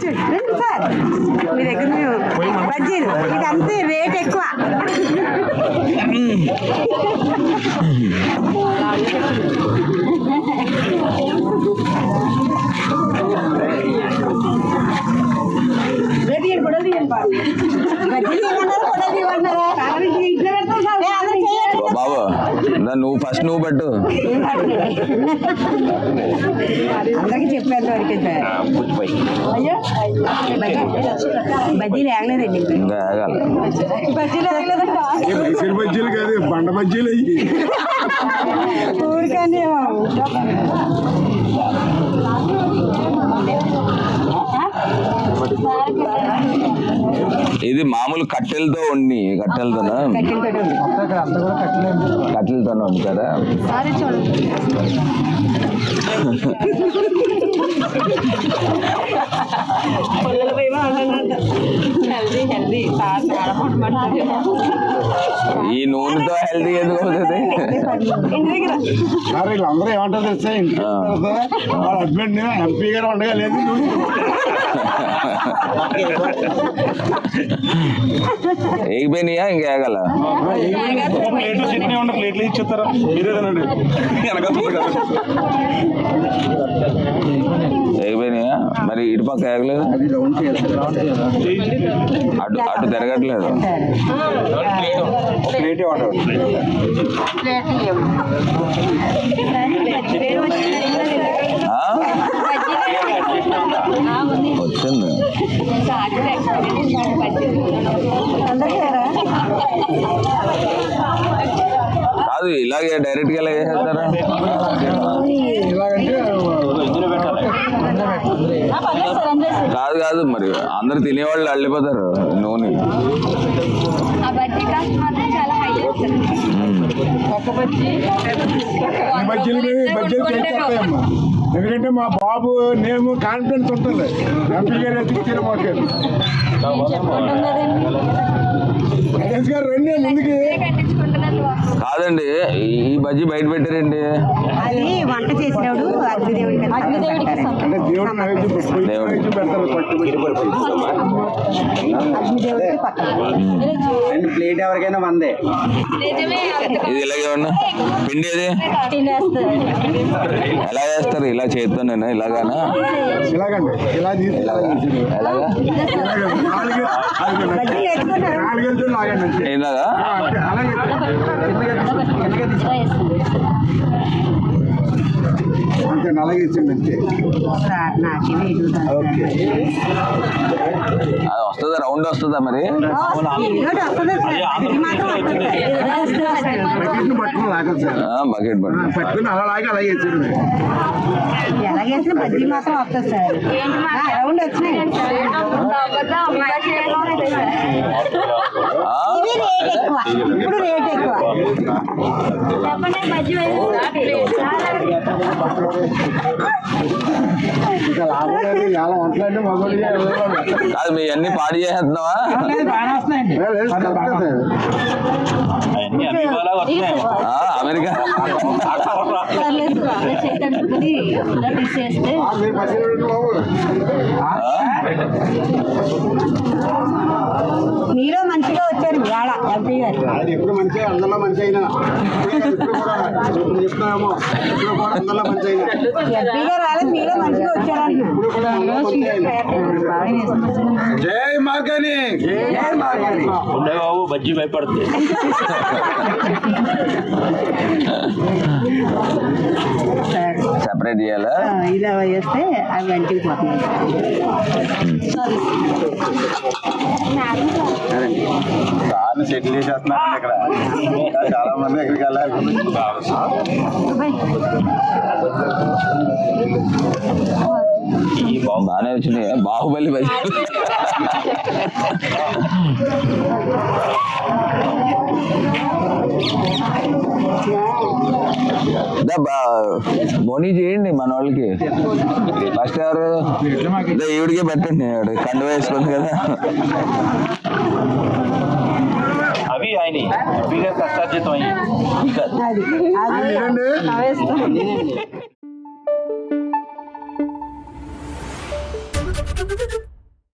కూర్చోండి రండి సార్. మీ దగ్గర మేము బజ్జీలు. రేట్ ఎక్కువ. నువ్వు ఫస్ట్ నువ్వు పెట్టు అందరికి చెప్పేంత వరకే సార్ అయ్యో బజ్జీ- బజ్జీలు ఏగలేదండి ఇంకా ఆగాలి బజ్జీలు ఏగలేదంట మైసూర్ బజ్జీలు కాదు బండ బజ్జీలు అయ్యి ఊరికనే ఇది మామూలు కట్టెలతో వండి కట్టెలతోనా? భయమా హెల్దీ హెల్దీ ఈ నూనెతో హెల్తీ ఎందుకు అవుతుంది? వీళ్ళందరూ ఏమంటారు తెలుసా? ఇంటికి హస్బెండ్ ఎంపీ గారు ఉండగా లేదు. ఎగిపోయినాయా ఇంకా ఆగల. ప్లేట్లు చట్నీ ఉన్న ప్లేట్లు ఇచ్చేస్తారా మీరే తినండి వెనకాల కదా ఎగిపోయినాయా మరి ఇటు పక్క ఆగలేదు? అటు అటు తిరగట్లేదు. ప్లేట్ ఇవ్వండి ఆ? వచ్చింది. కాదు ఇలాగే డైరెక్ట్గా ఇలా చేసేస్తారా? కాదు కాదు మరి అందరు తినేవాళ్ళు అల్లిపోతారు నూనె. ఆ బజ్జీ బజ్జీలు బజ్జీలు ఎందుకంటే మా బాబు నేను కాన్ఫిడెన్స్ ఉంటుంది ఎంపీ గారు ఎత్తుకు తినమాకారు కాదండి ఈ బజ్జీ బయట పెట్టారండి అది వంట అగ్నిదేవుడికి అగ్నిదేవుడికి ప్లేట్ ఎవరికైనా వందే. ఇది ఇలాగే ఉన్నా? పిండి ఇది ఎలా చేస్తారు? ఇలా చేత్తోనేనా ఇలాగానా? ఇలాగండి ఇలా తీసి ఇలా తీసి. ఎలాగా అలాగే ఇచ్చింది అంతే అది వస్తుందా? రౌండ్ వస్తుందా మరి? బకెట్ పట్టుకుని. అలా లాగి అలాగే ఇచ్చింది ఎలాగేసిన బజ్జీ మాత్రం వస్తుంది సార్. రౌండ్ వచ్చినాయి. ఆ? ఇవి రేట్ ఎక్కువ ఇప్పుడు రేట్ ఎక్కువ చెప్పండి బజ్జీ ఇంకా లాభం లేదు చాలా వంటలంటే మొదలు కాదు మీ అన్ని పాడు చేసేస్తున్నావా ఆ, అమెరికా తీసేస్తే మీలో మంచిగా వచ్చారు ఇవాళ ఎంపీ గారు. అది ఎప్పుడు మంచి అందరిలో మంచి అయినా. ఇప్పుడు కూడా ఇప్పుడు చెప్తామో ఇప్పుడు కూడా అందరిలో మంచి అయినా ఎంపీ గారు రాలేదు మీలో మంచిగా వచ్చారంటున్నా ఇప్పుడు కూడా అందరిలో మంచి అయినా జై మార్గని జై మార్గని ఉండే బాబు బజ్జీ భయపడుతుంది సార్ సెపరేట్ చేయాలా? ఇలా వేస్తే అవి వంటికి పోతున్నాయి సార్ని సెటిల్ చేసేస్తున్నారు ఇక్కడ. చాలా మంది ఎక్కడికి వెళ్ళాలి. బాగానే వచ్చినాయి బాహుబలి బజ్జీ దా బా- బోనీ చేయండి మన వాళ్ళకి ఫస్ట్ ఎవరు దా ఈవిడికే పెట్టండి ఆవిడ కండు వేసుకుంది కదా అవి ఆయన ఎంపీ గారు కష్టార్జితం అయ్యి